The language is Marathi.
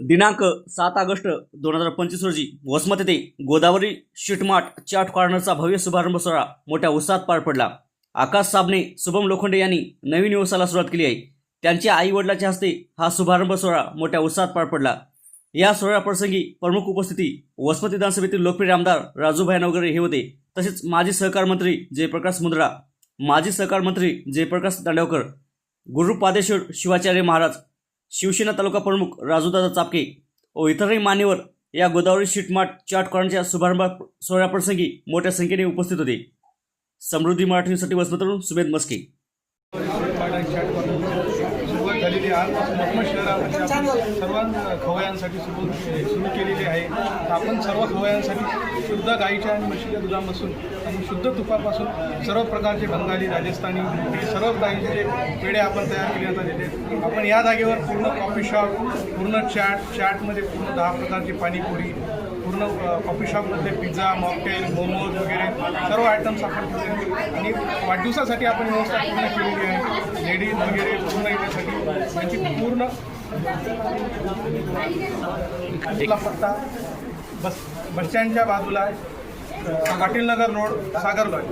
दिनांक सात ऑगस्ट दोन हजार पंचवीस रोजी वसमत येथे गोदावरी शिटमाट चाट कॉर्नरचा भव्य शुभारंभ सोहळा मोठ्या उत्साहात पार पडला. आकाश साबणे शुभम लोखंडे यांनी नवीन व्यवसायाला सुरुवात केली आहे. त्यांच्या आई वडिलाच्या हस्ते हा शुभारंभ सोहळा मोठ्या उत्साहात पार पडला. या सोहळ्याप्रसंगी प्रमुख उपस्थिती वसमत विधानसभेतील लोकप्रिय आमदार राजूभाई नवगरे हे होते. तसेच माजी सहकार मंत्री जयप्रकाश मुंद्रा माजी सहकार मंत्री जयप्रकाश दांडेवकर गुरुपादेश्वर शिवाचार्य महाराज शिवसेना तालुका प्रमुख राजूदादा चापके व इतरही मान्यवर या गोदावरी शिटमाट चाट शुभारंभ सोहळ्याप्रसंगी मोठ्या संख्येने उपस्थित होते. समृद्धी मराठीसाठी न्यूजसाठी वसमतरून सुमेध मस्के. झालेली आजपासून मटमट शहरामध्ये आपण सर्वांना खवयांसाठी सुरू सुरू केलेली आहे. आपण सर्व खवयांसाठी शुद्ध गाईच्या आणि म्हशीच्या दुधापासून आणि शुद्ध तुपापासून सर्व प्रकारचे बंगाली राजस्थानी हे सर्व गाईचे पेढे आपण तयार करण्यात आलेले आपण या जागेवर पूर्ण कॉफी शॉप पूर्ण चॅट चॅटमध्ये पूर्ण दहा प्रकारची पाणीपुरी पूर्ण कॉफी शॉपमध्ये पिझ्झा मॉकटेल मोमोज वगैरे सर्व आयटम्स आपण आणि वाढदिवसासाठी आपण व्यवस्था पूर्ण केलेली आहे. लेडीज वगैरे पूर्ण येण्यासाठी पूर्ण पत्ता बस बसस्टँडच्या बाजूला अ, पाटील नगर रोड सागर लॉज